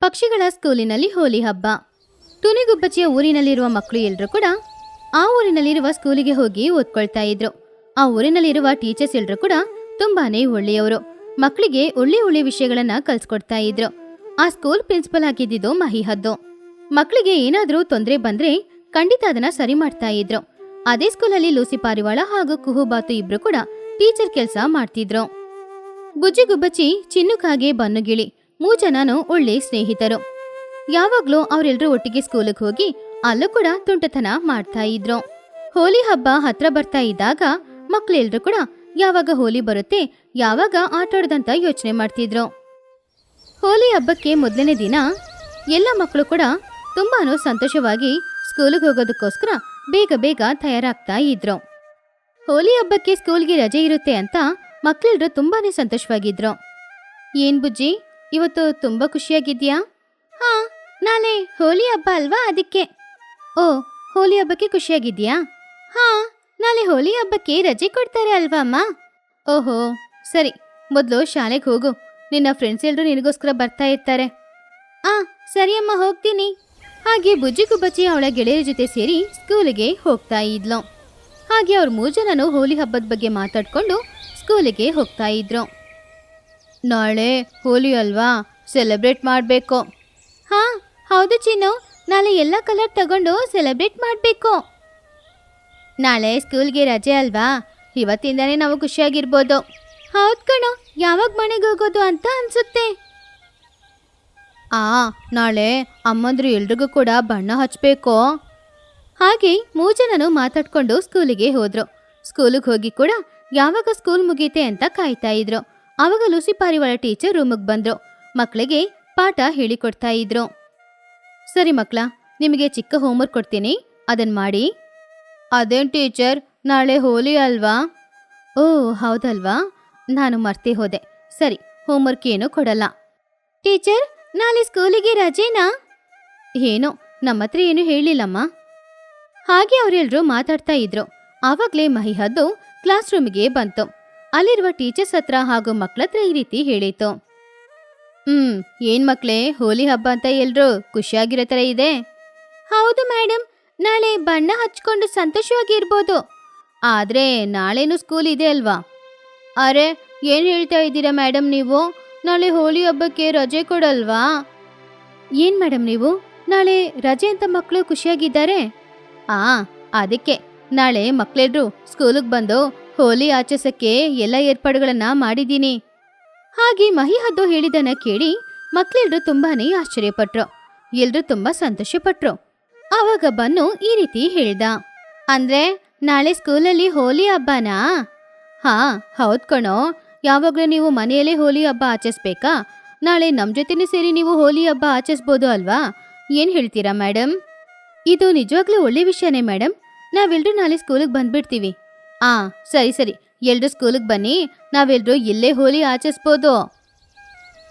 ಪಕ್ಷಿಗಳ ಸ್ಕೂಲಿನಲ್ಲಿ ಹೋಲಿ ಹಬ್ಬ. ತುನಿಗುಬ್ಬಚ್ಚಿಯ ಊರಿನಲ್ಲಿರುವ ಮಕ್ಕಳು ಎಲ್ಲರೂ ಕೂಡ ಆ ಊರಿನಲ್ಲಿರುವ ಸ್ಕೂಲಿಗೆ ಹೋಗಿ ಓದ್ಕೊಳ್ತಾ ಇದ್ರು. ಆ ಊರಿನಲ್ಲಿರುವ ಟೀಚರ್ಸ್ ಎಲ್ಲರೂ ಕೂಡ ತುಂಬಾನೇ ಒಳ್ಳೆಯವರು. ಮಕ್ಕಳಿಗೆ ಒಳ್ಳೆ ಒಳ್ಳೆ ವಿಷಯಗಳನ್ನ ಕಲ್ಸ್ಕೊಡ್ತಾ ಇದ್ರು. ಆ ಸ್ಕೂಲ್ ಪ್ರಿನ್ಸಿಪಲ್ ಆಗಿದ್ದು ಮಹಿಹದ್ದು. ಮಕ್ಕಳಿಗೆ ಏನಾದರೂ ತೊಂದರೆ ಬಂದ್ರೆ ಖಂಡಿತ ಅದನ್ನ ಸರಿ ಮಾಡ್ತಾ ಇದ್ರು. ಅದೇ ಸ್ಕೂಲಲ್ಲಿ ಲೂಸಿ ಪಾರಿವಾಳ ಹಾಗೂ ಕುಹುಬಾತು ಇಬ್ರು ಕೂಡ ಟೀಚರ್ ಕೆಲಸ ಮಾಡ್ತಿದ್ರು. ಬುಜ್ಜಿ ಗುಬ್ಬಚ್ಚಿ ಚಿನ್ನುಕಾಗೆ ಬನ್ನುಗಿಳಿ. ಮೂಜನನು ಒಳ್ಳೆ ಸ್ನೇಹಿತರು. ಯಾವಾಗ್ಲೂ ಅವರೆಲ್ಲರೂ ಒಟ್ಟಿಗೆ ಸ್ಕೂಲಿಗೆ ಹೋಗಿ ಅಲ್ಲೂ ಕೂಡ ತುಂಟತನ ಮಾಡ್ತಾ ಇದ್ರು. ಹೋಲಿ ಹಬ್ಬ ಹತ್ರ ಬರ್ತಾ ಇದ್ದಾಗ ಮಕ್ಳೆಲ್ರೂ ಕೂಡ ಯಾವಾಗ ಹೋಲಿ ಬರುತ್ತೆ, ಯಾವಾಗ ಆಟಾಡೋದಂತ ಯೋಚನೆ ಮಾಡ್ತಿದ್ರು. ಹೋಲಿ ಹಬ್ಬಕ್ಕೆ ಮೊದಲನೇ ದಿನ ಎಲ್ಲ ಮಕ್ಕಳು ಕೂಡ ತುಂಬಾ ಸಂತೋಷವಾಗಿ ಸ್ಕೂಲಿಗೆ ಹೋಗೋದಕ್ಕೋಸ್ಕರ ಬೇಗ ಬೇಗ ತಯಾರಾಗ್ತಾ ಇದ್ರು. ಹೋಲಿ ಹಬ್ಬಕ್ಕೆ ಸ್ಕೂಲ್ಗೆ ರಜೆ ಇರುತ್ತೆ ಅಂತ ಮಕ್ಕಳೆಲ್ಲರೂ ತುಂಬಾನೇ ಸಂತೋಷವಾಗಿದ್ರು. ಏನ್ ಬುಜ್ಜಿ? ಇವತ್ತು ತುಂಬಾ ಖುಷಿಯಾಗಿದ್ಯಾ ಹಾ, ನಾಳೆ ಹೋಲಿ ಹಬ್ಬ ಅಲ್ವಾ ಅದಕ್ಕೆ? ಓ, ಹೋಲಿ ಹಬ್ಬಕ್ಕೆ ಖುಷಿಯಾಗಿದ್ಯಾ ಹಾ, ನಾಳೆ ಹೋಲಿ ಹಬ್ಬಕ್ಕೆ ರಜೆ ಕೊಡ್ತಾರೆ ಅಲ್ವಾ ಅಮ್ಮ? ಓಹೋ, ಸರಿ, ಮೊದಲು ಶಾಲೆಗೆ ಹೋಗು. ನಿನ್ನ ಫ್ರೆಂಡ್ಸ್ ಎಲ್ಲರೂ ನಿನಗೋಸ್ಕರ ಬರ್ತಾ ಇರ್ತಾರೆ. ಆ, ಸರಿ ಅಮ್ಮ, ಹೋಗ್ತೀನಿ. ಹಾಗೆ ಬುಜ್ಜಿ ಬಚ್ಚಿ ಅವಳ ಗೆಳೆಯರ ಜೊತೆ ಸೇರಿ ಸ್ಕೂಲಿಗೆ ಹೋಗ್ತಾ ಇದ್ಲು. ಹಾಗೆ ಅವ್ರ ಮೂರು ಜನನು ಹೋಲಿ ಹಬ್ಬದ ಬಗ್ಗೆ ಮಾತಾಡ್ಕೊಂಡು ಸ್ಕೂಲಿಗೆ ಹೋಗ್ತಾ ಇದ್ರು. ನಾಳೆ ಹೋಲಿ ಅಲ್ವಾ? ಸೆಲೆಬ್ರೇಟ್ ಮಾಡಬೇಕು. ಹಾ, ಹೌದು ಚಿನ್ನು. ನಾಳೆ ಎಲ್ಲ ಕಲರ್ ತಗೊಂಡು ಸೆಲೆಬ್ರೇಟ್ ಮಾಡಬೇಕು. ನಾಳೆ ಸ್ಕೂಲ್ಗೆ ರಜೆ ಅಲ್ವಾ? ಇವತ್ತಿಂದನೇ ನಾವು ಖುಷಿಯಾಗಿರ್ಬೋದು. ಹೌದು ಕಣೋ, ಯಾವಾಗ ಮನೆಗೆ ಹೋಗೋದು ಅಂತ ಅನಿಸುತ್ತೆ. ಆ, ನಾಳೆ ಅಮ್ಮಂದ್ರು ಎಲ್ರಿಗೂ ಕೂಡ ಬಣ್ಣ ಹಚ್ಚಬೇಕು ಹಾಗೆ ಮೂಜನನು ಮಾತಾಡ್ಕೊಂಡು ಸ್ಕೂಲಿಗೆ ಹೋದರು. ಸ್ಕೂಲಿಗೆ ಹೋಗಿ ಕೂಡ ಯಾವಾಗ ಸ್ಕೂಲ್ ಮುಗೀತೆ ಅಂತ ಕಾಯ್ತಾ ಇದ್ರು. ಆವಾಗ ಲೂಸಿ ಪಾರಿವಾಳ ಟೀಚರ್ ರೂಮಿಗೆ ಬಂದ್ರು. ಮಕ್ಕಳಿಗೆ ಪಾಠ ಹೇಳಿಕೊಡ್ತಾ ಇದ್ರು. ಸರಿ ಮಕ್ಕಳ ನಿಮಗೆ ಚಿಕ್ಕ ಹೋಮ್ವರ್ಕ್ ಕೊಡ್ತೀನಿ. ಅದನ್ನು ಮಾಡಿ. ಅದೇನು ಟೀಚರ್, ನಾಳೆ ಹೋಲಿ ಅಲ್ವಾ? ಓ, ಹೌದಲ್ವಾ? ನಾನು ಮರ್ತಿ ಹೋದೆ. ಸರಿ, ಹೋಮ್ವರ್ಕ್ ಏನು ಕೊಡಲ್ಲ. ಟೀಚರ್, ನಾಳೆ ಸ್ಕೂಲಿಗೆ ರಜೆನಾ? ಏನು ನಮ್ಮ ಹತ್ರ ಏನು ಹೇಳಿಲ್ಲಮ್ಮ. ಹಾಗೆ ಅವರೆಲ್ಲರೂ ಮಾತಾಡ್ತಾ ಇದ್ರು. ಆವಾಗಲೇ ಮಹಿಹದ್ದು ಕ್ಲಾಸ್ ರೂಮಿಗೆ ಬಂತು. ಅಲ್ಲಿರುವ ಟೀಚರ್ಸ್ ಹತ್ರ ಹಾಗೂ ಮಕ್ಳತ್ರ ಈ ರೀತಿ ಹೇಳಿತು. ಹ್ಮ್, ಏನ್ ಮಕ್ಳೇ ಹೋಲಿ ಹಬ್ಬ ಅಂತ ಎಲ್ರು ಖುಷಿಯಾಗಿರೋ ತರ ಇದೆ? ಹೌದು ಮೇಡಮ್ ನಾಳೆ ಬಣ್ಣ ಹಚ್ಕೊಂಡು ಸಂತೋಷವಾಗಿ ಇರ್ಬೋದು ಆದ್ರೆ ನಾಳೆನೂ ಸ್ಕೂಲ್ ಇದೆ ಅಲ್ವಾ? ಅರೆ, ಏನ್ ಹೇಳ್ತಾ ಇದ್ದೀರಾ ಮೇಡಮ್ ನೀವು? ನಾಳೆ ಹೋಲಿ ಹಬ್ಬಕ್ಕೆ ರಜೆ ಕೊಡಲ್ವಾ? ಏನ್ ಮೇಡಮ್ ನೀವು? ನಾಳೆ ರಜೆ ಅಂತ ಮಕ್ಕಳು ಖುಷಿಯಾಗಿದ್ದಾರೆ? ಆ, ಅದಕ್ಕೆ. ನಾಳೆ ಮಕ್ಕಳೆಲ್ಲರೂ ಸ್ಕೂಲಿಗೆ ಬಂದು ಹೋಲಿ ಆಚರಿಸಕ್ಕೆ ಎಲ್ಲ ಏರ್ಪಾಡುಗಳನ್ನ ಮಾಡಿದ್ದೀನಿ. ಹಾಗೆ ಮಹಿ ಹದ್ದು ಹೇಳಿದನ ಕೇಳಿ ಮಕ್ಳೆಲ್ರು ತುಂಬಾನೇ ಆಶ್ಚರ್ಯಪಟ್ರು. ಎಲ್ರು ತುಂಬಾ ಸಂತೋಷಪಟ್ರು. ಆವಾಗ ಬನ್ನು ಈ ರೀತಿ ಹೇಳ್ದ. ಅಂದ್ರೆ, ನಾಳೆ ಸ್ಕೂಲಲ್ಲಿ ಹೋಲಿ ಹಬ್ಬನಾ? ಹಾ, ಹೌದ್ ಕಣೋ. ಯಾವಾಗ್ಲೂ ನೀವು ಮನೆಯಲ್ಲೇ ಹೋಲಿ ಹಬ್ಬ ಆಚರಿಸ್ಬೇಕಾ? ನಾಳೆ ನಮ್ ಜೊತೆನೇ ಸೇರಿ ನೀವು ಹೋಲಿ ಹಬ್ಬ ಆಚರಿಸ್ಬೋದು ಅಲ್ವಾ? ಏನ್ ಹೇಳ್ತೀರಾ ಮೇಡಮ್ ಇದು ನಿಜವಾಗ್ಲೂ ಒಳ್ಳೆ ವಿಷಯನೇ ಮೇಡಮ್ ನಾವೆಲ್ಲರೂ ನಾಳೆ ಸ್ಕೂಲಿಗೆ ಬಂದ್ಬಿಡ್ತೀವಿ. ಆ, ಸರಿ ಸರಿ. ಎಲ್ರೂ ಸ್ಕೂಲಿಗೆ ಬನ್ನಿ. ನಾವೆಲ್ಲರೂ ಇಲ್ಲೇ ಹೋಲಿ ಆಚರಿಸ್ಬೋದು.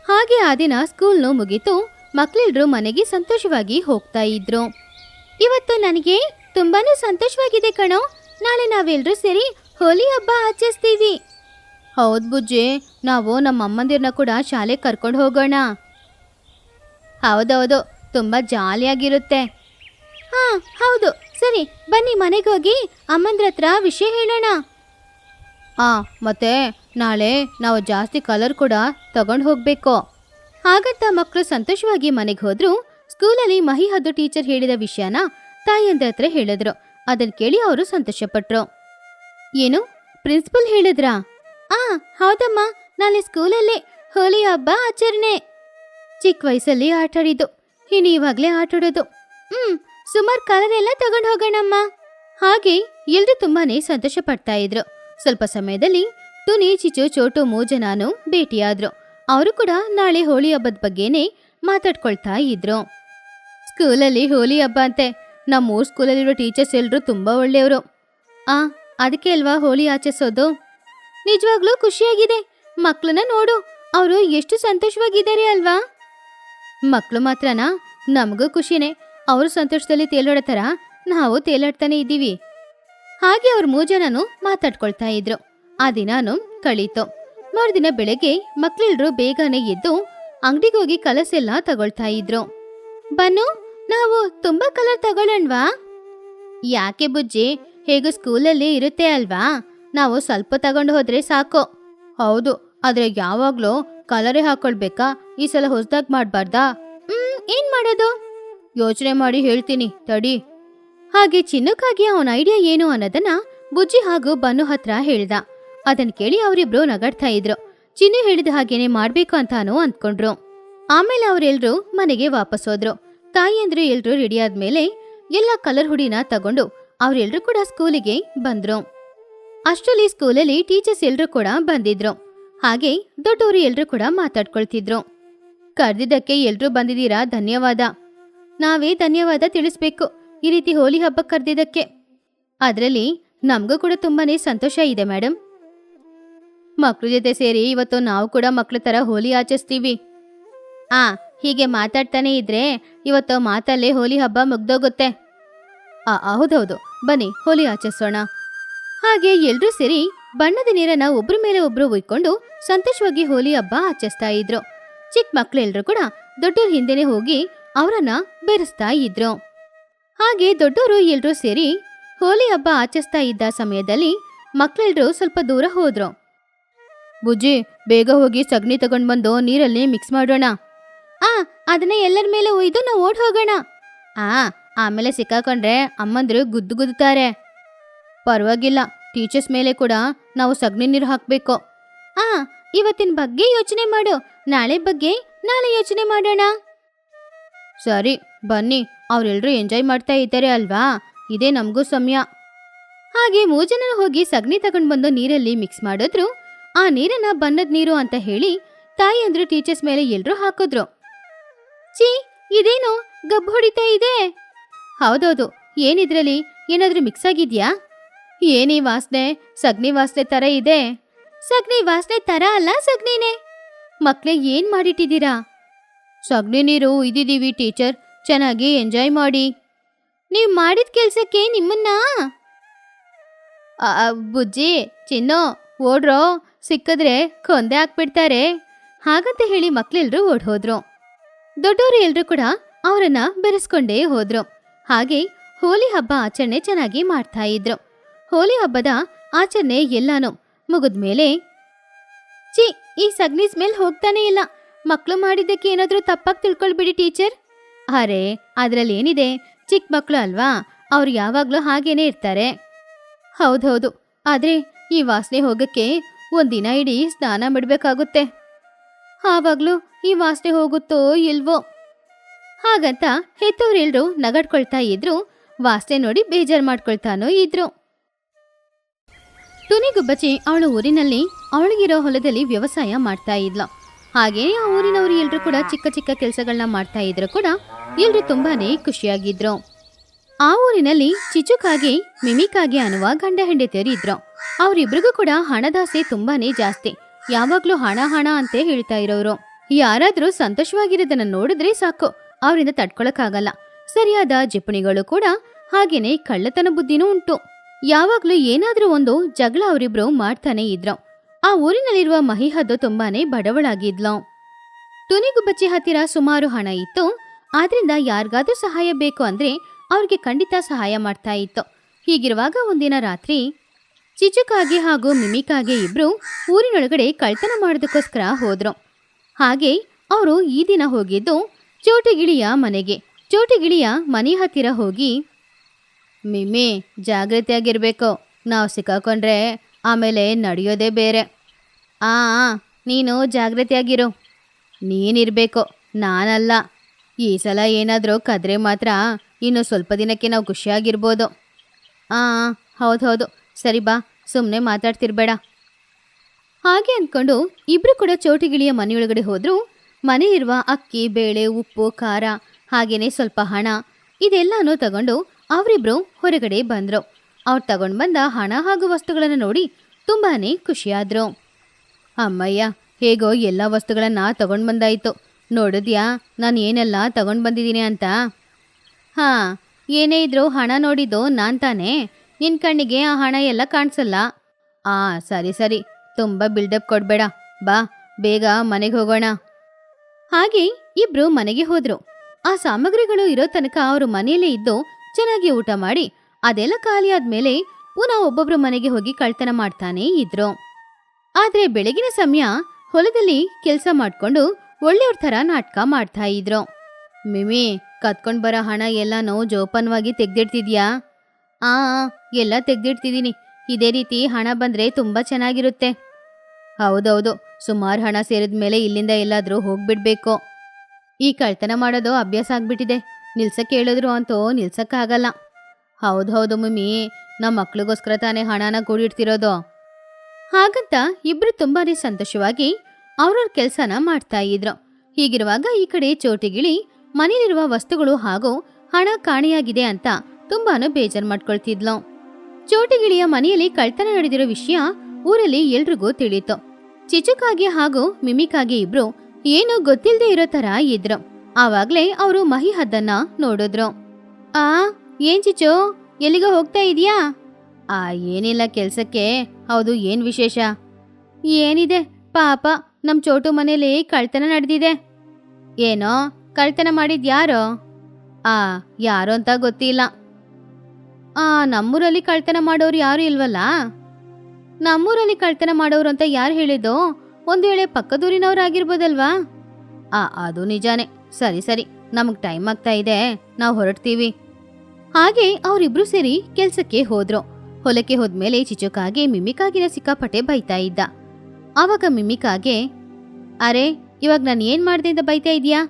ಹಾಗೆ ಆ ದಿನ ಸ್ಕೂಲ್ನು ಮುಗೀತು. ಮಕ್ಕಳೆಲ್ಲರೂ ಮನೆಗೆ ಸಂತೋಷವಾಗಿ ಹೋಗ್ತಾ ಇದ್ರು. ಇವತ್ತು ನನಗೆ ತುಂಬಾನೇ ಸಂತೋಷವಾಗಿದೆ ಕಣೋ. ನಾಳೆ ನಾವೆಲ್ಲರೂ ಸೇರಿ ಹೋಲಿ ಹಬ್ಬ ಆಚರಿಸ್ತೀವಿ. ಹೌದ್ ಬುಜ್ಜಿ. ನಾವು ನಮ್ಮ ಅಮ್ಮಂದಿರನ್ನ ಕೂಡ ಶಾಲೆಗೆ ಕರ್ಕೊಂಡು ಹೋಗೋಣ. ಹೌದೌದು. ತುಂಬಾ ಜಾಲಿಯಾಗಿರುತ್ತೆ. ಹಾ, ಹೌದು. ಸರಿ ಬನ್ನಿ ಮನೆಗೆ ಹೋಗಿ ಅಮ್ಮಂದ್ರ ಹತ್ರ ವಿಷಯ ಹೇಳೋಣ. ಆ ಮತ್ತೆ ನಾಳೆ ನಾವು ಜಾಸ್ತಿ ಕಲರ್ ಕೂಡ ತಗೊಂಡು ಹೋಗ್ಬೇಕು. ಹಾಗಂತ ಮಕ್ಕಳು ಸಂತೋಷವಾಗಿ ಮನೆಗೆ ಹೋದ್ರು ಸ್ಕೂಲಲ್ಲಿ ಮಹಿ ಹದ್ದು ಟೀಚರ್ ಹೇಳಿದ ವಿಷಯನ ತಾಯಿಯಂದ್ರ ಹತ್ರ ಹೇಳಿದ್ರು. ಅದನ್ನ ಕೇಳಿ ಅವರು ಸಂತೋಷಪಟ್ರು. ಏನು ಪ್ರಿನ್ಸಿಪಲ್ ಹೇಳಿದ್ರಾ? ಆ ಹೌದಮ್ಮ ನಾಳೆ ಸ್ಕೂಲಲ್ಲೇ ಹೋಳಿ ಹಬ್ಬ ಆಚರಣೆ. ಚಿಕ್ಕ ವಯಸ್ಸಲ್ಲಿ ಆಟಾಡಿದ್ದು ಇನ್ನು ಇವಾಗಲೇ ಆಟಾಡೋದು. ಹ್ಮ್ ಸುಮಾರು ಕಲರ್ ಎಲ್ಲ ತಗೊಂಡು ಹೋಗೋಣಮ್ಮ. ಹಾಗೆ ಎಲ್ರು ತುಂಬಾನೇ ಸಂತೋಷ ಪಡ್ತಾ ಇದ್ರು. ಸ್ವಲ್ಪ ಸಮಯದಲ್ಲಿ ಟುನಿ ಚಿಚು, ಚೋಟು ಮೋಜನಾನು ಭೇಟಿಯಾದ್ರು. ಅವರು ಕೂಡ ನಾಳೆ ಹೋಳಿ ಹಬ್ಬದ ಬಗ್ಗೆನೇ ಮಾತಾಡ್ಕೊಳ್ತಾ ಇದ್ರು. ಸ್ಕೂಲಲ್ಲಿ ಹೋಳಿ ಹಬ್ಬ ಅಂತೆ. ನಮ್ಮೂರ್ ಸ್ಕೂಲಲ್ಲಿರೋ ಟೀಚರ್ಸ್ ಎಲ್ಲರೂ ತುಂಬಾ ಒಳ್ಳೆಯವರು. ಆ, ಅದಕ್ಕೆ ಅಲ್ವಾ ಹೋಳಿ ಆಚರಿಸೋದು? ನಿಜವಾಗ್ಲೂ ಖುಷಿಯಾಗಿದೆ. ಮಕ್ಕಳನ್ನ ನೋಡು, ಅವರು ಎಷ್ಟು ಸಂತೋಷವಾಗಿದ್ದಾರೆ ಅಲ್ವಾ? ಮಕ್ಕಳು ಮಾತ್ರನಾ? ನಮಗೂ ಖುಷಿನೇ. ಅವರು ಸಂತೋಷದಲ್ಲಿ ತೇಲಾಡೋ ನಾವು ತೇಲಾಡ್ತಾನೆ ಇದ್ದೀವಿ. ಹಾಗೆ ಅವ್ರ ಮೂಜನೂ ಮಾತಾಡ್ಕೊಳ್ತಾ ಇದ್ರು. ಆ ದಿನಾನು ಕಳೀತು. ಮರುದಿನ ಬೆಳಗ್ಗೆ ಮಕ್ಳೆಲ್ರು ಬೇಗನೆ ಎದ್ದು ಅಂಗಡಿಗೆ ಹೋಗಿ ಕಲರ್ಸ್ ಎಲ್ಲ ತಗೊಳ್ತಾ ಇದ್ರು. ಬನ್ನು, ನಾವು ತುಂಬಾ ಕಲರ್ ತಗೊಳ್ಳೋಣವಾ ಯಾಕೆ ಬುಜ್ಜಿ, ಹೇಗೂ ಸ್ಕೂಲಲ್ಲಿ ಇರುತ್ತೆ ಅಲ್ವಾ? ನಾವು ಸ್ವಲ್ಪ ತಗೊಂಡು ಹೋದ್ರೆ ಸಾಕು. ಹೌದು, ಆದ್ರೆ ಯಾವಾಗ್ಲೂ ಕಲರೇ ಹಾಕೊಳ್ಬೇಕಾ? ಈ ಸಲ ಹೊಸದಾಗಿ ಮಾಡ್ಬಾರ್ದಾ? ಹ್ಮ್, ಏನ್ ಮಾಡೋದು? ಯೋಚನೆ ಮಾಡಿ ಹೇಳ್ತೀನಿ, ತಡಿ. ಹಾಗೆ ಚಿನ್ನಕ್ಕಾಗಿ ಅವನ ಐಡಿಯಾ ಏನು ಅನ್ನೋದನ್ನ ಬುಜ್ಜಿ ಹಾಗೂ ಬನ್ನು ಹತ್ರ ಹೇಳ್ದ. ಅದನ್ ಕೇಳಿ ಅವರಿಬ್ರು ನಗಾಡ್ತಾ ಇದ್ರು. ಚಿನ್ನು ಹೇಳಿದ ಹಾಗೇನೆ ಮಾಡ್ಬೇಕು ಅಂತಾನು ಅಂದ್ಕೊಂಡ್ರು. ಆಮೇಲೆ ಅವರೆಲ್ಲರೂ ಮನೆಗೆ ವಾಪಸ್ ಹೋದ್ರು. ತಾಯಿಯಂದ್ರು ಎಲ್ರು ರೆಡಿ ಆದ್ಮೇಲೆ ಎಲ್ಲ ಕಲರ್ ಹುಡಿನ ತಗೊಂಡು ಅವರೆಲ್ಲರೂ ಕೂಡ ಸ್ಕೂಲಿಗೆ ಬಂದ್ರು. ಅಷ್ಟರಲ್ಲಿ ಸ್ಕೂಲಲ್ಲಿ ಟೀಚರ್ಸ್ ಎಲ್ರು ಕೂಡ ಬಂದಿದ್ರು. ಹಾಗೆ ದೊಡ್ಡವರು ಎಲ್ರು ಕೂಡ ಮಾತಾಡ್ಕೊಳ್ತಿದ್ರು. ಕರ್ದಿದ್ದಕ್ಕೆ ಎಲ್ರೂ ಬಂದಿದ್ದೀರಾ? ಧನ್ಯವಾದ. ನಾವೇ ಧನ್ಯವಾದ ತಿಳಿಸ್ಬೇಕು. ಈ ರೀತಿ ಹೋಲಿ ಹಬ್ಬ ಕರೆದಿದ್ದಕ್ಕೆ. ಅದರಲ್ಲಿ ನಮಗೂ ಕೂಡ ತುಂಬಾನೇ ಸಂತೋಷ ಇದೆ ಮೇಡಮ್ ಮಕ್ಳ ಜೊತೆ ಸೇರಿ ಇವತ್ತು ನಾವು ಕೂಡ ಮಕ್ಳ ತರ ಹೋಲಿ ಆಚರಿಸ್ತೀವಿ. ಆ, ಹೀಗೆ ಮಾತಾಡ್ತಾನೆ ಇದ್ರೆ ಇವತ್ತು ಮಾತಲ್ಲೇ ಹೋಲಿ ಹಬ್ಬ ಮುಗ್ದೋಗುತ್ತೆ. ಆ, ಹೌದೌದು. ಬನ್ನಿ ಹೋಲಿ ಆಚರಿಸೋಣ. ಹಾಗೆ ಎಲ್ರೂ ಸೇರಿ ಬಣ್ಣದ ನೀರನ್ನ ಒಬ್ರ ಮೇಲೆ ಒಬ್ರು ಉಯ್ಕೊಂಡು ಸಂತೋಷವಾಗಿ ಹೋಲಿ ಹಬ್ಬ ಆಚರಿಸ್ತಾ ಇದ್ರು. ಚಿಕ್ಕ ಮಕ್ಕಳೆಲ್ಲರೂ ಕೂಡ ದೊಡ್ಡವ್ರ ಹಿಂದೆನೆ ಹೋಗಿ ಅವರನ್ನ ಬೆರೆಸ್ತಾ ಇದ್ರು. ಹಾಗೆ ದೊಡ್ಡೋರು ಎಲ್ರೂ ಸೇರಿ ಹೋಲಿ ಹಬ್ಬ ಆಚರಿಸ್ತಾ ಇದ್ದ ಸಮಯದಲ್ಲಿ ಮಕ್ಕಳೆಲ್ಲರೂ ಸ್ವಲ್ಪ ದೂರ ಹೋದ್ರು. ಬುಜ್ಜಿ, ಬೇಗ ಹೋಗಿ ಸಗಣಿ ತಗೊಂಡ್ ಬಂದು ನೀರಲ್ಲಿ ಮಿಕ್ಸ್ ಮಾಡೋಣ. ಆ, ಅದನ್ನ ಎಲ್ಲರ ಮೇಲೆ ಒಯ್ದು ನಾವು ಓಡ್ ಹೋಗೋಣ. ಆ, ಆಮೇಲೆ ಸಿಕ್ಕಾಕೊಂಡ್ರೆ ಅಮ್ಮಂದ್ರು ಗುದ್ದು ಗುದ್ದುತ್ತಾರೆ. ಪರವಾಗಿಲ್ಲ ಟೀಚರ್ಸ್ ಮೇಲೆ ಕೂಡ ನಾವು ಸಗಣಿ ನೀರು ಹಾಕ್ಬೇಕು. ಆ, ಇವತ್ತಿನ ಬಗ್ಗೆ ಯೋಚನೆ ಮಾಡು, ನಾಳೆ ಬಗ್ಗೆ ನಾಳೆ ಯೋಚನೆ ಮಾಡೋಣ. ಸರಿ, ಬನ್ನಿ. ಅವರೆಲ್ಲರೂ ಎಂಜಾಯ್ ಮಾಡ್ತಾ ಇದ್ದಾರೆ ಅಲ್ವಾ? ಇದೇ ನಮಗೂ ಸಮಯ. ಹಾಗೆ ಮೂಜನ ಹೋಗಿ ಸಗಣಿ ತಗೊಂಡು ಬಂದು ನೀರಲ್ಲಿ ಮಿಕ್ಸ್ ಮಾಡಿದ್ರು. ಆ ನೀರನ್ನ ಬಣ್ಣದ ನೀರು ಅಂತ ಹೇಳಿ ತಾಯಿ ಅಂದ್ರು ಟೀಚರ್ಸ್ ಮೇಲೆ ಎಲ್ಲರೂ ಹಾಕಿದ್ರು. ಚೀ ಇದೇನು? ಗಬ್ಬು ಹೊಡಿತಾ ಇದೆ? ಹೌದೌದು. ಏನಿದ್ರಲ್ಲಿ? ಏನಾದ್ರೂ ಮಿಕ್ಸ್ ಆಗಿದ್ಯಾ? ಏನೀ ವಾಸನೆ, ಸಗಣಿ ವಾಸನೆ ತರ ಇದೆ. ಸಗಣಿ ವಾಸನೆ ತರ ಅಲ್ಲ ಸಗ್ನಿನೇ ಮಕ್ಳೇ ಏನ್ ಮಾಡಿಟ್ಟಿದ್ದೀರಾ? ಸಗಣಿ ನೀರು ಇದಿದೀವಿ ಟೀಚರ್. ಚೆನ್ನಾಗಿ ಎಂಜಾಯ್ ಮಾಡಿ. ನೀವು ಮಾಡಿದ ಕೆಲಸಕ್ಕೆ ನಿಮ್ಮನ್ನ? ಬುಜ್ಜಿ, ಚಿನ್ನು, ಓಡ್ರೋ ಸಿಕ್ಕಿದ್ರೆ ಕೊಂದೆ ಹಾಕ್ಬಿಡ್ತಾರೆ. ಹಾಗಂತ ಹೇಳಿ ಮಕ್ಳೆಲ್ರೂ ಓಡ್ ಹೋದ್ರು ದೊಡ್ಡವರು ಎಲ್ಲರೂ ಕೂಡ ಅವರನ್ನ ಬೆರೆಸ್ಕೊಂಡೇ ಹೋದ್ರು. ಹಾಗೆ ಹೋಲಿ ಹಬ್ಬ ಆಚರಣೆ ಚೆನ್ನಾಗಿ ಮಾಡ್ತಾ ಇದ್ರು. ಹೋಲಿ ಹಬ್ಬದ ಆಚರಣೆ ಎಲ್ಲಾನು ಮುಗಿದ್ಮೇಲೆ ಚಿ ಈ ಸಗ್ನಿ ಸ್ಮೆಲ್ ಹೋಗ್ತಾನೆ ಇಲ್ಲ. ಮಕ್ಳು ಮಾಡಿದ್ದಕ್ಕೆ ಏನಾದರೂ ತಪ್ಪಾಗಿ ತಿಳ್ಕೊಳ್ಬಿಡಿ ಟೀಚರ್. ಅರೆ, ಅದರಲ್ಲಿ ಏನಿದೆ? ಚಿಕ್ಕ ಮಕ್ಕಳು ಅಲ್ವಾ? ಅವ್ರು ಯಾವಾಗಲೂ ಹಾಗೇನೆ ಇರ್ತಾರೆ. ಹೌದೌದು. ಆದರೆ ಈ ವಾಸನೆ ಹೋಗಕ್ಕೆ ಒಂದಿನ ಇಡೀ ಸ್ನಾನ ಮಾಡಬೇಕಾಗುತ್ತೆ ಆವಾಗಲೂ ಈ ವಾಸನೆ ಹೋಗುತ್ತೋ ಇಲ್ವೋ? ಹಾಗಂತ ಹೆತ್ತವರೆಲ್ಲರೂ ನಗಡ್ಕೊಳ್ತಾ ಇದ್ರು ವಾಸನೆ ನೋಡಿ ಬೇಜಾರು ಮಾಡ್ಕೊಳ್ತಾನೋ ಇದ್ರು. ತುನಿಗುಬ್ಬಚ್ಚಿ ಅವಳ ಊರಿನಲ್ಲಿ ಅವಳಿಗಿರೋ ಹೊಲದಲ್ಲಿ ವ್ಯವಸಾಯ ಮಾಡ್ತಾ ಇದ್ಲು. ಹಾಗೇನೆ ಆ ಊರಿನವರು ಎಲ್ರು ಕೂಡ ಚಿಕ್ಕ ಚಿಕ್ಕ ಕೆಲಸಗಳನ್ನ ಮಾಡ್ತಾ ಇದ್ರು ಕೂಡ ಎಲ್ರು ತುಂಬಾನೇ ಖುಷಿಯಾಗಿದ್ರು. ಆ ಊರಿನಲ್ಲಿ ಚಿಚುಕಾಗಿ, ಮಿಮಿಕಾಗಿ ಅನ್ನುವ ಗಂಡ ಹೆಂಡತಿಯರು ಇದ್ರು. ಅವರಿಬ್ರಿಗೂ ಕೂಡ ಹಣದಾಸೆ ತುಂಬಾನೇ ಜಾಸ್ತಿ. ಯಾವಾಗ್ಲೂ ಹಣ ಹಣ ಅಂತ ಹೇಳ್ತಾ ಇರೋರು. ಯಾರಾದ್ರೂ ಸಂತೋಷವಾಗಿರೋದನ್ನ ನೋಡಿದ್ರೆ ಸಾಕು. ಅವರಿಂದ ತಡ್ಕೊಳಕ್ಕಾಗಲ್ಲ. ಸರಿಯಾದ ಜಿಪಣಿಗಳು ಕೂಡ ಹಾಗೇನೆ ಕಳ್ಳತನ ಬುದ್ಧಿನೂ ಉಂಟು. ಯಾವಾಗ್ಲೂ ಏನಾದ್ರೂ ಒಂದು ಜಗಳ ಅವರಿಬ್ರು ಮಾಡ್ತಾನೆ ಇದ್ರು. ಆ ಊರಿನಲ್ಲಿರುವ ಮಹಿಹದ್ದು ತುಂಬಾನೇ ಬಡವಳಾಗಿದ್ಲು. ತುನಿಗುಬ್ಬಚ್ಚಿ ಹತ್ತಿರ ಸುಮಾರು ಹಣ ಇತ್ತು. ಆದ್ರಿಂದ ಯಾರಿಗಾದ್ರೂ ಸಹಾಯ ಬೇಕು ಅಂದ್ರೆ ಅವ್ರಿಗೆ ಖಂಡಿತ ಸಹಾಯ ಮಾಡ್ತಾ ಇತ್ತು. ಹೀಗಿರುವಾಗ ಒಂದಿನ ರಾತ್ರಿ ಚಿಚುಕಾಗೆ ಹಾಗೂ ಮಿಮಿಕಾಗೆ ಇಬ್ರು ಊರಿನೊಳಗಡೆ ಕಳ್ತನ ಮಾಡೋದಕ್ಕೋಸ್ಕರ ಹೋದ್ರು. ಹಾಗೆ ಅವರು ಈ ದಿನ ಹೋಗಿದ್ದು ಚೋಟಿಗಿಳಿಯ ಮನೆಗೆ. ಚೋಟಿಗಿಳಿಯ ಮನೆ ಹತ್ತಿರ ಹೋಗಿ, ಮಿಮಿ, ಜಾಗ್ರತೆಯಾಗಿರ್ಬೇಕು. ನಾವು ಸಿಕ್ಕಾಕೊಂಡ್ರೆ ಆಮೇಲೆ ನಡೆಯೋದೇ ಬೇರೆ. ಆ ನೀನು ಜಾಗ್ರತೆಯಾಗಿರು. ನೀನಿರಬೇಕು, ನಾನಲ್ಲ. ಈ ಸಲ ಏನಾದರೂ ಕದ್ರೆ ಮಾತ್ರ ಇನ್ನು ಸ್ವಲ್ಪ ದಿನಕ್ಕೆ ನಾವು ಖುಷಿಯಾಗಿರ್ಬೋದು. ಆ ಹೌದು ಹೌದು. ಸರಿ ಬಾ ಸುಮ್ಮನೆ ಮಾತಾಡ್ತಿರ್ಬೇಡ. ಹಾಗೆ ಅಂದ್ಕೊಂಡು ಇಬ್ಬರು ಕೂಡ ಚೋಟಿಗಿಳಿಯ ಮನೆಯೊಳಗಡೆ ಹೋದರೂ. ಮನೆ ಇರುವ ಅಕ್ಕಿ, ಬೇಳೆ, ಉಪ್ಪು, ಖಾರ ಹಾಗೆಯೇ ಸ್ವಲ್ಪ ಹಣ, ಇದೆಲ್ಲನೂ ತಗೊಂಡು ಅವರಿಬ್ಬರು ಹೊರಗಡೆ ಬಂದ್ರು. ಅವ್ರು ತಗೊಂಡು ಬಂದ ಹಣ ಹಾಗೂ ವಸ್ತುಗಳನ್ನು ನೋಡಿ ತುಂಬಾ ಖುಷಿಯಾದ್ರು. ಅಮ್ಮಯ್ಯ, ಹೇಗೋ ಎಲ್ಲ ವಸ್ತುಗಳನ್ನ ತಗೊಂಡು ಬಂದಾಯಿತು. ನೋಡಿದ್ಯಾ, ನಾನು ಏನೆಲ್ಲ ತಗೊಂಡು ಬಂದಿದ್ದೀನಿ ಅಂತ? ಹಾಂ, ಏನೇ ಇದ್ರೂ ಹಣ ನೋಡಿದ್ದು ನಾನು ತಾನೇ. ನಿನ್ ಕಣ್ಣಿಗೆ ಆ ಹಣ ಎಲ್ಲ ಕಾಣಿಸಲ್ಲ? ಆ, ಸರಿ ಸರಿ. ತುಂಬ ಬಿಲ್ಡಪ್ ಕೊಡಬೇಡ. ಬಾ, ಬೇಗ ಮನೆಗೆ ಹೋಗೋಣ. ಹಾಗೆ ಇಬ್ರು ಮನೆಗೆ ಹೋದ್ರು. ಆ ಸಾಮಗ್ರಿಗಳು ಇರೋ ತನಕ ಅವರು ಮನೆಯಲ್ಲೇ ಇದ್ದು ಚೆನ್ನಾಗಿ ಊಟ ಮಾಡಿ ಅದೆಲ್ಲ ಖಾಲಿ ಆದ್ಮೇಲೆ ಪುನಃ ಒಬ್ಬೊಬ್ರು ಮನೆಗೆ ಹೋಗಿ ಕಳ್ತನ ಮಾಡ್ತಾನೇ ಇದ್ರು. ಆದ್ರೆ ಬೆಳಗಿನ ಸಮಯ ಹೊಲದಲ್ಲಿ ಕೆಲಸ ಮಾಡ್ಕೊಂಡು ಒಳ್ಳೆಯವ್ರ ಥರ ನಾಟಕ ಮಾಡ್ತಾ ಇದ್ರು. ಮಿಮಿ ಕತ್ಕೊಂಡ್ ಬರೋ ಹಣ ಎಲ್ಲಾನು ಜೋಪಾನವಾಗಿ ತೆಗ್ದಿಡ್ತಿದ್ಯಾ? ಆ ಆ, ಎಲ್ಲ ತೆಗ್ದಿಡ್ತಿದ್ದೀನಿ ಇದೇ ರೀತಿ ಹಣ ಬಂದ್ರೆ ತುಂಬಾ ಚೆನ್ನಾಗಿರುತ್ತೆ. ಹೌದೌದು ಸುಮಾರು ಹಣ ಸೇರಿದ ಮೇಲೆ ಇಲ್ಲಿಂದ ಎಲ್ಲಾದರೂ ಹೋಗ್ಬಿಡ್ಬೇಕು. ಈ ಕಳ್ತನ ಮಾಡೋದು ಅಭ್ಯಾಸ ಆಗ್ಬಿಟ್ಟಿದೆ. ನಿಲ್ಸಕ್ಕೆ ಹೇಳಿದ್ರು ಅಂತೂ ನಿಲ್ಸಕ್ಕಾಗಲ್ಲ. ಹೌದು ಹೌದು ಮಮ್ಮಿ. ನಮ್ಮ ಮಕ್ಳಿಗೋಸ್ಕರ ತಾನೇ ಹಣನ ಕೂಡಿಡ್ತಿರೋದು ಹಾಗಂತ ಇಬ್ರು ತುಂಬಾನೇ ಸಂತೋಷವಾಗಿ ಅವ್ರವ್ರ ಕೆಲಸನ ಮಾಡ್ತಾ ಇದ್ರು. ಹೀಗಿರುವಾಗ ಈ ಕಡೆ ಚೋಟಿಗಿಳಿ ಮನೇಲಿರುವ ವಸ್ತುಗಳು ಹಾಗೂ ಹಣ ಕಾಣೆಯಾಗಿದೆ ಅಂತ ತುಂಬಾನು ಬೇಜಾರ್ ಮಾಡ್ಕೊಳ್ತಿದ್ಲು. ಚೋಟಿಗಿಳಿಯ ಮನೆಯಲ್ಲಿ ಕಳ್ತನ ನಡೆದಿರೋ ವಿಷಯ ಊರಲ್ಲಿ ಎಲ್ರಿಗೂ ತಿಳಿಯಿತು ಚಿಚುಕಾಗಿ ಹಾಗೂ ಮಿಮಿಕಾಗಿ ಇಬ್ರು ಏನೂ ಗೊತ್ತಿಲ್ಲದೆ ಇರೋ ತರ ಇದ್ರು. ಆವಾಗ್ಲೇ ಅವರು ಮಹಿ ಹದ್ದನ್ನ ನೋಡಿದ್ರು. ಆ ಏನ್ ಚಿಚು ಎಲ್ಲಿಗೋ ಹೋಗ್ತಾ ಇದೀಯಾ? ಆ, ಏನಿಲ್ಲ ಕೆಲ್ಸಕ್ಕೆ. ಹೌದು, ಏನ್ ವಿಶೇಷ? ಏನಿದೆ? ಪಾಪ, ನಮ್ ಚೋಟು ಮನೇಲಿ ಕಳ್ತನ ನಡೆದಿದೆ. ಏನೋ, ಕಳ್ತನ ಮಾಡಿದ್ ಯಾರೋ? ಆ, ಯಾರು ಅಂತ ಗೊತ್ತಿಲ್ಲ. ಆ, ನಮ್ಮೂರಲ್ಲಿ ಕಳ್ತನ ಮಾಡೋರು ಯಾರು ಇಲ್ವಲ್ಲ? ನಮ್ಮೂರಲ್ಲಿ ಕಳ್ತನ ಮಾಡೋರು ಅಂತ ಯಾರು ಹೇಳಿದ್ದು? ಒಂದು ವೇಳೆ ಪಕ್ಕದೂರಿನವ್ರಾಗಿರ್ಬೋದಲ್ವಾ? ಆ, ಅದು ನಿಜಾನೇ. ಸರಿ ಸರಿ. ನಮಗ್ ಟೈಮ್ ಆಗ್ತಾ ಇದೆ. ನಾವು ಹೊರಡ್ತೀವಿ. ಹಾಗೆ ಅವರಿಬ್ರು ಸೇರಿ ಕೆಲ್ಸಕ್ಕೆ ಹೋದ್ರು. ಹೊಲಕ್ಕೆ ಹೋದ್ಮೇಲೆ ಚಿಚುಕಾಗೆ ಮಿಮಿಕಾಗಿನ ಸಿಕ್ಕಾಪಟ್ಟೆ ಬೈತಾ ಇದ್ದ. ಆವಾಗ ಮಿಮಿಕಾಗೆ, ಅರೆ, ಇವಾಗ ನಾನು ಏನ್ ಮಾಡ್ದೆ ಅಂತ ಬೈತಾ ಇದೀಯಾ?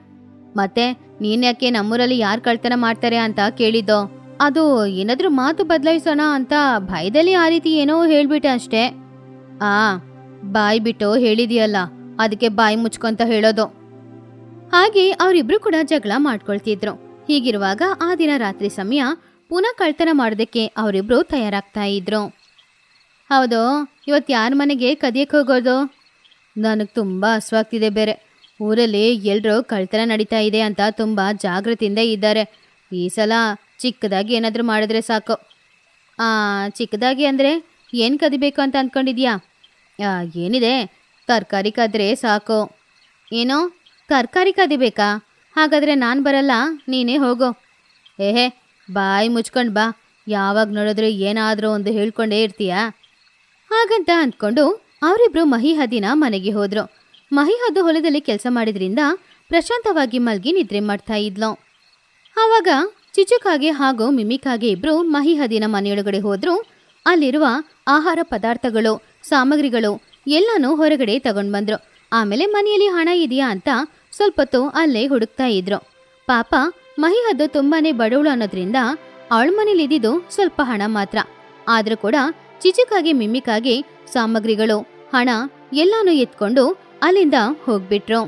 ಮತ್ತೆ, ನೀನ್ ಯಾಕೆ ನಮ್ಮೂರಲ್ಲಿ ಯಾರು ಕಳ್ತನ ಮಾಡ್ತಾರೆ ಅಂತ ಕೇಳಿದ್ದೋ? ಅದು ಏನಾದ್ರೂ ಮಾತು ಬದಲಾಯಿಸೋಣ ಅಂತ ಭಯದಲ್ಲಿ ಆ ರೀತಿ ಏನೋ ಹೇಳ್ಬಿಟ್ಟೆ ಅಷ್ಟೇ. ಆ, ಬಾಯ್ ಬಿಟ್ಟು ಹೇಳಿದೀಯಲ್ಲ, ಅದಕ್ಕೆ ಬಾಯಿ ಮುಚ್ಕೊಂತ ಹೇಳೋದು. ಹಾಗೆ ಅವರಿಬ್ರು ಕೂಡ ಜಗಳ ಮಾಡ್ಕೊಳ್ತಿದ್ರು. ಹೀಗಿರುವಾಗ ಆ ದಿನ ರಾತ್ರಿ ಸಮಯ ಪುನಃ ಕಳ್ತನ ಮಾಡೋದಕ್ಕೆ ಅವರಿಬ್ಬರು ತಯಾರಾಗ್ತಾ ಇದ್ರು. ಹೌದು, ಇವತ್ತು ಯಾರ ಮನೆಗೆ ಕದಿಯಕ್ಕೆ ಹೋಗೋದು? ನನಗೆ ತುಂಬ ಹಸುವಾಗ್ತಿದೆ ಬೇರೆ. ಊರಲ್ಲಿ ಎಲ್ಲರೂ ಕಳ್ತನ ನಡೀತಾ ಇದೆ ಅಂತ ತುಂಬ ಜಾಗೃತಿಯಿಂದ ಇದ್ದಾರೆ. ಈ ಸಲ ಚಿಕ್ಕದಾಗಿ ಏನಾದರೂ ಮಾಡಿದ್ರೆ ಸಾಕು. ಚಿಕ್ಕದಾಗಿ ಅಂದರೆ ಏನು ಕದಿಬೇಕು ಅಂತ ಅಂದ್ಕೊಂಡಿದ್ಯಾ ಏನಿದೆ, ತರಕಾರಿ ಕದ್ರೆ ಸಾಕು. ಏನೋ? ತರಕಾರಿ ಕದಿಬೇಕಾ? ಹಾಗಾದರೆ ನಾನು ಬರಲ್ಲ, ನೀನೇ ಹೋಗೋ. ಏಹೇ, ಬಾಯಿ ಮುಚ್ಕೊಂಡು ಬಾ. ಯಾವಾಗ ನೋಡಿದ್ರೆ ಏನಾದರೂ ಒಂದು ಹೇಳ್ಕೊಂಡೇ ಇರ್ತೀಯಾ? ಹಾಗಂತ ಅಂದ್ಕೊಂಡು ಅವರಿಬ್ರು ಮಹಿಹದಿನ ಮನೆಗೆ ಹೋದ್ರು. ಮಹಿಹದ್ದು ಹೊಲದಲ್ಲಿ ಕೆಲಸ ಮಾಡಿದ್ರಿಂದ ಪ್ರಶಾಂತವಾಗಿ ಮಲ್ಗಿ ನಿದ್ರೆ ಮಾಡ್ತಾ ಇದ್ಲು. ಆವಾಗ ಚಿಚುಕಾಗೆ ಹಾಗೂ ಮಿಮಿಕಾಗೆ ಇಬ್ರು ಮಹಿಹದಿನ ಮನೆಯೊಳಗಡೆ ಹೋದ್ರು. ಅಲ್ಲಿರುವ ಆಹಾರ ಪದಾರ್ಥಗಳು, ಸಾಮಗ್ರಿಗಳು ಎಲ್ಲನೂ ಹೊರಗಡೆ ತಗೊಂಡ್ ಬಂದ್ರು. ಆಮೇಲೆ ಮನೆಯಲ್ಲಿ ಹಣ ಇದೆಯಾ ಅಂತ ಸ್ವಲ್ಪ ಹೊತ್ತು ಅಲ್ಲೇ ಹುಡುಕ್ತಾ ಇದ್ರು. ಪಾಪ, ಮಹಿಹದ್ದು ತುಂಬಾನೇ ಬಡವಳು ಅನ್ನೋದ್ರಿಂದ ಅವಳ ಮನೇಲಿ ಇದ್ದಿದ್ದು ಸ್ವಲ್ಪ ಹಣ ಮಾತ್ರ. ಆದ್ರೂ ಕೂಡ ಚಿಚುಕಾಗಿ ಮಿಮಿಕಾಗಿ ಸಾಮಗ್ರಿಗಳು, ಹಣ ಎಲ್ಲಾನು ಎತ್ಕೊಂಡು ಅಲ್ಲಿಂದ ಹೋಗ್ಬಿಟ್ರು.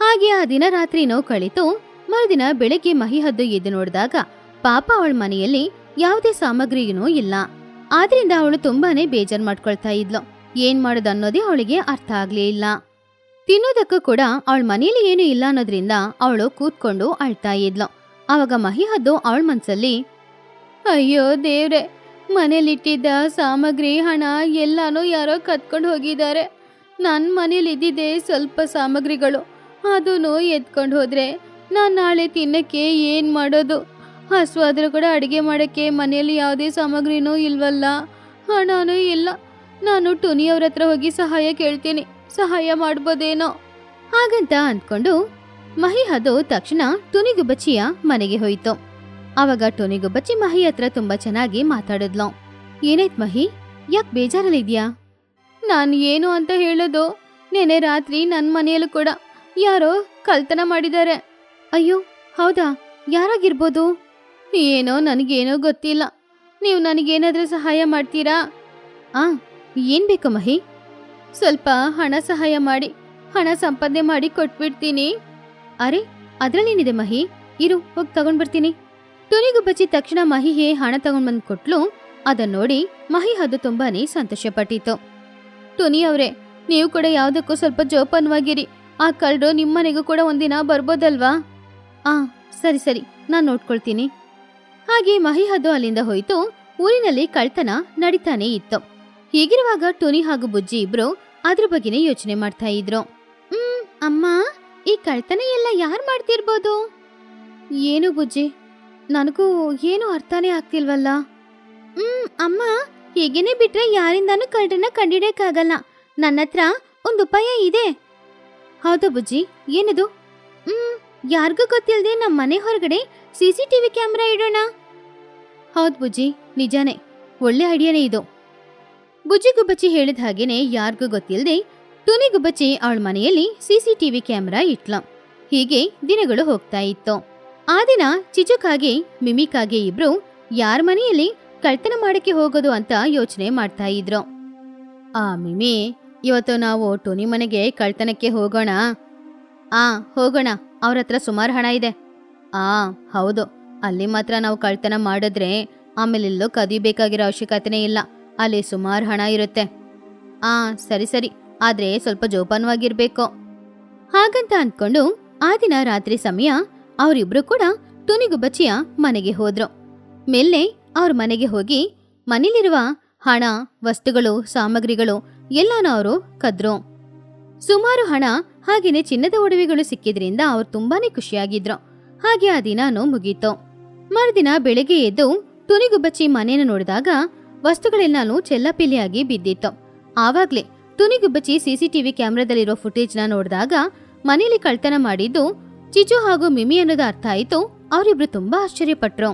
ಹಾಗೆ ಆ ದಿನ ರಾತ್ರಿನೂ ಕಳಿತು. ಮರುದಿನ ಬೆಳಗ್ಗೆ ಮಹಿಹದ್ದು ಎದ್ದು ನೋಡಿದಾಗ ಪಾಪ ಅವಳ ಮನೆಯಲ್ಲಿ ಯಾವುದೇ ಸಾಮಗ್ರಿಯೂ ಇಲ್ಲ. ಆದ್ರಿಂದ ಅವಳು ತುಂಬಾನೇ ಬೇಜಾರ್ ಮಾಡ್ಕೊಳ್ತಾ ಇದ್ಲು. ಏನ್ ಮಾಡೋದು ಅನ್ನೋದೇ ಅವಳಿಗೆ ಅರ್ಥ ಆಗ್ಲೇ ಇಲ್ಲ. ತಿನ್ನೋದಕ್ಕೂ ಕೂಡ ಅವಳ ಮನೇಲಿ ಏನೂ ಇಲ್ಲ ಅನ್ನೋದ್ರಿಂದ ಅವಳು ಕೂತ್ಕೊಂಡು ಅಳ್ತಾ ಇದ್ಲು. ಆವಾಗ ಮಹಿಹದ್ದು ಅವಳ ಮನ್ಸಲ್ಲಿ, ಅಯ್ಯೋ ದೇವ್ರೆ, ಮನೇಲಿಟ್ಟಿದ್ದ ಸಾಮಗ್ರಿ, ಹಣ, ಎಲ್ಲಾನು ಯಾರೋ ಕತ್ಕೊಂಡು ಹೋಗಿದ್ದಾರೆ. ನನ್ನ ಮನೇಲಿ ಇದ್ದಿದ್ದೆ ಸ್ವಲ್ಪ ಸಾಮಗ್ರಿಗಳು. ಅದೂ ಎತ್ಕೊಂಡು ಹೋದ್ರೆ ನಾನು ನಾಳೆ ತಿನ್ನಕ್ಕೆ ಏನು ಮಾಡೋದು? ಹಸುವಾದ್ರೂ ಕೂಡ ಅಡುಗೆ ಮಾಡೋಕ್ಕೆ ಮನೆಯಲ್ಲಿ ಯಾವುದೇ ಸಾಮಗ್ರಿನೂ ಇಲ್ವಲ್ಲ? ಹಣನೂ ಇಲ್ಲ. ನಾನು ಟುನಿಯವ್ರ ಹತ್ರ ಹೋಗಿ ಸಹಾಯ ಕೇಳ್ತೀನಿ. ಸಹಾಯ ಮಾಡ್ಬೋದೇನೋ? ಹಾಗಂತ ಅಂದ್ಕೊಂಡು ಮಹಿ ಅದು ತಕ್ಷಣ ಟುನಿಗುಬಚ್ಚಿಯ ಮನೆಗೆ ಹೋಯಿತು. ಆವಾಗ ಟುನಿಗುಬಚ್ಚಿ ಮಹಿ ಹತ್ರ ತುಂಬಾ ಚೆನ್ನಾಗಿ ಮಾತಾಡಿದ್ಲು. ಏನಾಯ್ತ್ ಮಹಿ? ಯಾಕೆ ಬೇಜಾರಲ್ಲಿದ್ಯಾ? ನಾನು ಏನು ಅಂತ ಹೇಳೋದು. ನೆನೆ ರಾತ್ರಿ ನನ್ನ ಮನೆಯಲ್ಲೂ ಕೂಡ ಯಾರೋ ಕಲ್ತನ ಮಾಡಿದ್ದಾರೆ. ಅಯ್ಯೋ, ಹೌದಾ? ಯಾರಾಗಿರ್ಬೋದು? ಏನೋ ನನಗೇನೋ ಗೊತ್ತಿಲ್ಲ. ನೀವು ನನಗೇನಾದ್ರೂ ಸಹಾಯ ಮಾಡ್ತೀರಾ? ಆ, ಏನ್ ಬೇಕು ಮಹಿ? ಸ್ವಲ್ಪ ಹಣ ಸಹಾಯ ಮಾಡಿ, ಹಣ ಸಂಪಾದನೆ ಮಾಡಿ ಕೊಟ್ಬಿಡ್ತೀನಿ. ಅರೆ, ಅದ್ರಲ್ಲೇನಿದೆ ಮಹಿ? ಇರು, ಹೋಗಿ ತಗೊಂಡ್ ಬರ್ತೀನಿ. ತುನಿಗು ಬಚ್ಚಿ ತಕ್ಷಣ ಮಹಿಗೆ ಹಣ ತಗೊಂಡ್ ಬಂದ್ ಕೊಟ್ಲು. ಅದನ್ನ ನೋಡಿ ಮಹಿ ಅದು ತುಂಬಾನೇ ಸಂತೋಷಪಟ್ಟಿತು ಟುನಿ ಅವ್ರೆ, ನೀವು ಕೂಡ ಯಾವ್ದಕ್ಕೂ ಸ್ವಲ್ಪ ಜೋಪಾನವಾಗಿರಿ. ಆ ಕಳ್ರು ನಿಮ್ಮನೆಗೂ ಕೂಡ ಒಂದಿನ ಬರ್ಬೋದಲ್ವಾ? ಆ, ಸರಿ ಸರಿ, ನಾನ್ ನೋಡ್ಕೊಳ್ತೀನಿ. ಹಾಗೆ ಮಹಿ ಅದು ಅಲ್ಲಿಂದ ಹೋಯ್ತು. ಊರಿನಲ್ಲಿ ಕಳ್ತನ ನಡೀತಾನೆ ಇತ್ತು. ಹೀಗಿರುವಾಗ ಟೋನಿ ಹಾಗೂ ಬುಜ್ಜಿ ಇಬ್ರು ಅದ್ರ ಬಗ್ಗೆನೇ ಯೋಚನೆ ಮಾಡ್ತಾ ಇದ್ರು. ಹ್ಮ್, ಅಮ್ಮ, ಈ ಕಳ್ತನ ಎಲ್ಲ ಯಾರು ಮಾಡ್ತಿರ್ಬೋದು? ಏನು ಬುಜ್ಜಿ, ನನಗೂ ಏನು ಅರ್ಥನೇ ಆಗ್ತಿಲ್ವಲ್ಲ? ಹ್ಮ್, ಅಮ್ಮ, ಹೀಗೇನೆ ಬಿಟ್ರೆ ಯಾರಿಂದಾನು ಕಳ್ಳರನ್ನ ಕಂಡಿಡಿಯಕ್ಕಾಗಲ್ಲ ನನ್ನ ಹತ್ರ ಒಂದು ಉಪಾಯ ಇದೆ. ಹೌದಾ ಬುಜ್ಜಿ, ಏನದು? ಹ್ಮ್, ಯಾರಿಗೂ ಗೊತ್ತಿಲ್ಲದೆ ನಮ್ಮ ಮನೆ ಹೊರಗಡೆ ಸಿ ಸಿ ಕ್ಯಾಮ್ರಾ ಇಡೋಣ. ಹೌದು ಬುಜ್ಜಿ, ನಿಜಾನೇ. ಒಳ್ಳೆ ಐಡಿಯಾನೇ ಇದು. ಬುಜ್ಜಿ ಗುಬ್ಬಚ್ಚಿ ಹೇಳಿದ ಹಾಗೇನೆ ಯಾರಿಗೂ ಗೊತ್ತಿಲ್ಲದೆ ಟುನಿ ಗುಬ್ಬಚ್ಚಿ ಅವಳ ಮನೆಯಲ್ಲಿ ಸಿಸಿಟಿವಿ ಕ್ಯಾಮೆರಾ ಇಟ್ಲ. ಹೀಗೆ ದಿನಗಳು ಹೋಗ್ತಾ ಇತ್ತು. ಆ ದಿನ ಚಿಚುಕಾಗೆ, ಮಿಮಿಕಾಗೆ ಇಬ್ರು ಯಾರ ಮನೆಯಲ್ಲಿ ಕಳ್ತನ ಮಾಡಕ್ಕೆ ಹೋಗೋದು ಅಂತ ಯೋಚನೆ ಮಾಡ್ತಾ ಇದ್ರು. ಆ ಮಿಮಿ, ಇವತ್ತು ನಾವು ಟುನಿ ಮನೆಗೆ ಕಳ್ತನಕ್ಕೆ ಹೋಗೋಣ. ಆ, ಹೋಗೋಣ. ಅವ್ರ ಹತ್ರ ಸುಮಾರು ಹಣ ಇದೆ. ಆ, ಹೌದು. ಅಲ್ಲಿ ಮಾತ್ರ ನಾವು ಕಳ್ತನ ಮಾಡಿದ್ರೆ ಆಮೇಲೆ ಎಲ್ಲೋ ಕದಿಬೇಕಾಗಿರೋ ಅವಶ್ಯಕತೆನೇ ಇಲ್ಲ. ಅಲ್ಲಿ ಸುಮಾರು ಹಣ ಇರುತ್ತೆ. ಆ, ಸರಿ ಸರಿ. ಆದ್ರೆ ಸ್ವಲ್ಪ ಜೋಪಾನವಾಗಿರ್ಬೇಕು. ಹಾಗಂತ ಅಂದ್ಕೊಂಡು ಆ ದಿನ ರಾತ್ರಿ ಸಮಯ ಅವರಿಬ್ರು ಕೂಡ ತುನಿಗುಬ್ಬಚ್ಚಿಯ ಮನೆಗೆ ಹೋದ್ರು. ಮೆಲ್ಲೆ ಅವ್ರ ಮನೆಗೆ ಹೋಗಿ ಮನೇಲಿರುವ ಹಣ, ವಸ್ತುಗಳು, ಸಾಮಗ್ರಿಗಳು ಎಲ್ಲಾನು ಅವರು ಕದ್ರು. ಸುಮಾರು ಹಣ ಹಾಗೇನೆ ಚಿನ್ನದ ಒಡವೆಗಳು ಸಿಕ್ಕಿದ್ರಿಂದ ಅವ್ರು ತುಂಬಾನೇ ಖುಷಿಯಾಗಿದ್ರು. ಹಾಗೆ ಆ ದಿನಾನು ಮುಗೀತು. ಮರುದಿನ ಬೆಳಗ್ಗೆ ಎದ್ದು ತುನಿಗುಬ್ಬಚ್ಚಿ ಮನೇನ ನೋಡಿದಾಗ ವಸ್ತುಗಳೆಲ್ಲಾನು ಚೆಲ್ಲಪಿಲ್ಲಿಯಾಗಿ ಬಿದ್ದಿತ್ತು. ಆವಾಗ್ಲೇ ತುನಿಗುಬ್ಬಚ್ಚಿ ಸಿಸಿಟಿವಿ ಕ್ಯಾಮ್ರಾದಲ್ಲಿರೋ ಫುಟೇಜ್ನ ನೋಡಿದಾಗ ಮನೇಲಿ ಕಳ್ತನ ಮಾಡಿದ್ದು ಚಿಚು ಹಾಗೂ ಮಿಮಿ ಅನ್ನೋದು ಅರ್ಥ ಆಯ್ತು, ಅವರಿಬ್ರು ತುಂಬಾ ಆಶ್ಚರ್ಯಪಟ್ರು.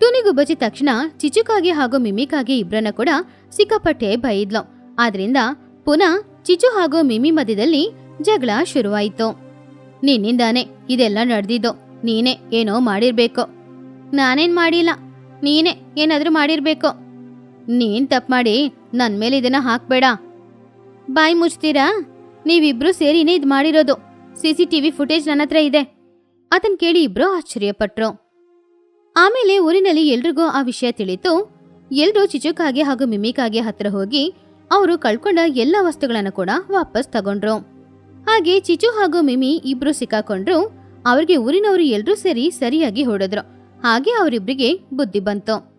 ತುನಿಗುಬ್ಬಚ್ಚಿ ತಕ್ಷಣ ಚಿಚುಕಾಗಿ ಹಾಗೂ ಮಿಮಿಕಾಗಿ ಇಬ್ಬರನ್ನ ಕೂಡ ಸಿಕ್ಕಾಪಟ್ಟೆ ಬೈದ್ಲು. ಆದ್ರಿಂದ ಪುನಃ ಚಿಚು ಹಾಗೂ ಮಿಮಿ ಮಧ್ಯದಲ್ಲಿ ಜಗಳ ಶುರುವಾಯಿತು. ನಿನ್ನಿಂದಾನೆ ಇದೆಲ್ಲ ನಡೆದಿದ್ದು, ನೀನೇ ಏನೋ ಮಾಡಿರ್ಬೇಕು. ನಾನೇನ್ ಮಾಡಿಲ್ಲ, ನೀನೇ ಏನಾದ್ರೂ ಮಾಡಿರ್ಬೇಕು. ನೀನ್ ತಪ್ಪು ಮಾಡಿ ನನ್ ಮೇಲೆ ಇದನ್ನ ಹಾಕ್ಬೇಡ. ಬಾಯಿ ಮುಚ್ತೀರಾ? ನೀವಿಬ್ರು ಸೇರಿನೇ ಇದ್ ಮಾಡಿರೋದು. ಸಿಸಿ ಟಿವಿ ಫುಟೇಜ್ ನನ್ನ ಹತ್ರ ಇದೆ. ಅದನ್ ಕೇಳಿ ಇಬ್ರು ಆಶ್ಚರ್ಯಪಟ್ರು. ಆಮೇಲೆ ಊರಿನಲ್ಲಿ ಎಲ್ರಿಗೂ ಆ ವಿಷಯ ತಿಳಿತು. ಎಲ್ರೂ ಚಿಚುಕಾಗೆ ಹಾಗೂ ಮಿಮಿಕಾಗೆ ಹತ್ರ ಹೋಗಿ ಅವರು ಕಳ್ಕೊಂಡ ಎಲ್ಲ ವಸ್ತುಗಳನ್ನ ಕೂಡ ವಾಪಸ್ ತಗೊಂಡ್ರು. ಹಾಗೆ ಚಿಚು ಹಾಗೂ ಮಿಮಿ ಇಬ್ರು ಸಿಕ್ಕಾಕೊಂಡ್ರು. ಅವ್ರಿಗೆ ಊರಿನವರು ಎಲ್ರೂ ಸೇರಿ ಸರಿಯಾಗಿ ಹೊಡೆದ್ರು. ಹಾಗೆ ಅವರಿಬ್ರಿಗೆ ಬುದ್ಧಿ ಬಂತು.